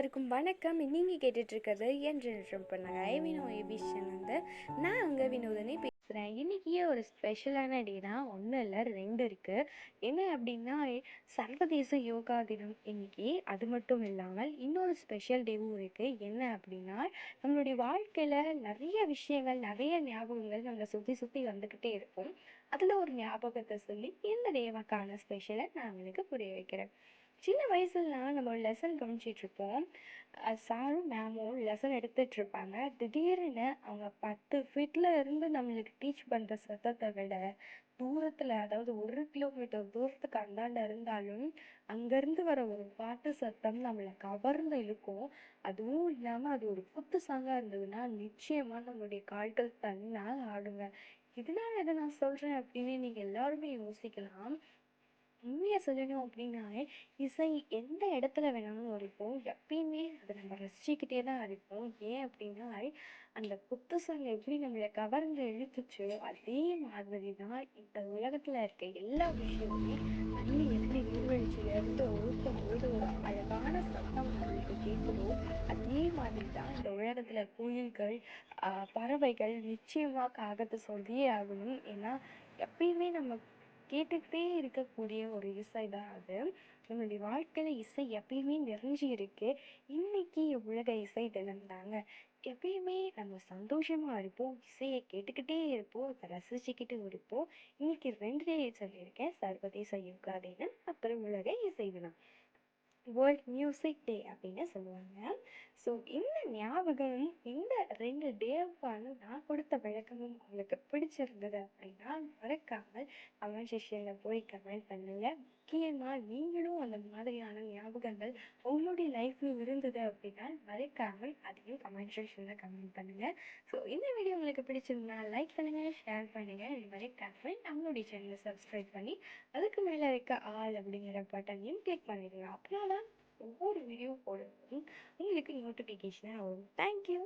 எல்லாருக்கும் வணக்கம். நீங்கள் கேட்டுட்ருக்கிறது என்று பண்ணாங்க. வினோ எபிஷன் வந்து நான் அங்கே வினோதனை பேசுகிறேன் இன்றைக்கியே ஒரு ஸ்பெஷலான டே தான் ஒன்றும் இல்லை ரெண்டு இருக்குது என்ன அப்படின்னா சர்வதேச யோகா தினம் இன்னைக்கு. அது மட்டும் இல்லாமல் இன்னொரு ஸ்பெஷல் டேவும் இருக்குது என்ன அப்படின்னா நம்மளுடைய வாழ்க்கையில் நிறைய விஷயங்கள் நிறைய ஞாபகங்கள் நம்மளை சுற்றி சுற்றி வந்துக்கிட்டே இருக்கும். அதில் ஒரு ஞாபகத்தை சொல்லி இந்த டேவாக்கான ஸ்பெஷலை நான் உங்களுக்கு புரிய வைக்கிறேன். சின்ன வயசுலலாம் நம்ம ஒரு லெசன் கவனிச்சிட்டுருப்போம் சாரும் மேமும் லெசன் எடுத்துகிட்ருப்பாங்க திடீர்னு அவங்க பத்து ஃபீட்டில் இருந்து நம்மளுக்கு டீச் பண்ணுற சத்தத்தை விட தூரத்தில் அதாவது ஒரு கிலோமீட்டர் தூரத்துக்கு அந்தாண்ட இருந்தாலும் அங்கேருந்து வர ஒரு பாட்டு சத்தம் நம்மளை கவர்ந்து இழுக்கும். அதுவும் இல்லாமல் அது ஒரு குத்து சாங்காக இருந்ததுன்னா நிச்சயமாக நம்மளுடைய கால்கள் தன்னால் ஆடுங்க. இதனால எதை நான் சொல்கிறேன் அப்படின்னு நீங்கள் எல்லாருமே யோசிக்கலாம். சொல்லணும் அப்படின்னா இசை எந்த இடத்துல வேணாலும் இருப்போம் எப்பயுமே அதை நம்ம ரசிச்சுக்கிட்டே தான் இருப்போம். ஏன் அப்படின்னா அந்த குத்து சாங் எப்படி நம்மளை கவர்ந்து இழுத்துச்சோ அதே மாதிரி தான் இந்த உலகத்துல இருக்க எல்லா விஷயமுமே தண்ணி எப்படி நீர்வீழ்ச்சியில இருந்து ஊற்றும் போது ஒரு அழகான சத்தம் நம்மளுக்கு கேட்குதோ அதே மாதிரி தான் இந்த உலகத்தில் குயில்கள் பறவைகள் நிச்சயமாக காகத்தை சொல்லியே ஆகணும். ஏன்னா எப்பயுமே நம்ம கேட்டுக்கிட்டே இருக்கக்கூடிய ஒரு இசை தான் அது. நம்மளுடைய வாழ்க்கையில் இசை எப்பயுமே நிறைஞ்சு இருக்கு. இன்னைக்கு உலக இசை தினம் தாங்க. எப்பயுமே நம்ம சந்தோஷமா இருப்போம் இசையை கேட்டுக்கிட்டே இருப்போம் அதை ரசிச்சுக்கிட்டு இருப்போம். இன்னைக்கு ரெண்டு சொல்லியிருக்கேன். சர்வதேச யோகா தினம் அப்புறம் உலக இசை தினம். வேர்ல்ட் மியூசிக் டே அப்படின்னு சொல்லுவாங்க. ஸோ இந்த ஞாபகம் இந்த ரெண்டு டேவுக்கான நான் கொடுத்த விளக்கமும் உங்களுக்கு பிடிச்சிருந்தது அப்படின்னா மறக்காமல் கமெண்ட் செக்ஷனில் போய் கமெண்ட் பண்ணுங்க. முக்கியமாக நீங்களும் அந்த மாதிரியான ஞாபகங்கள் உங்களுடைய லைஃப்பில் இருந்தது அப்படின்னா மறக்காமல் அதையும் கமெண்ட் செக்ஷனில் கமெண்ட் பண்ணுங்கள் ஸோ இந்த வீடியோ உங்களுக்கு பிடிச்சிருந்தா லைக் பண்ணுங்கள் ஷேர் பண்ணுங்கள் மறக்காமல் நம்மளுடைய சேனலை சப்ஸ்கிரைப் பண்ணி அதுக்கு மேலே இருக்க ஆல் அப்படிங்கிற பட்டனையும் கிளிக் பண்ணிடுங்க. அப்புறம் ஒவ்வொரு வீடியோ போடுறதும் உங்களுக்கு நோட்டிஃபிகேஷனாக வரும். தேங்க்யூ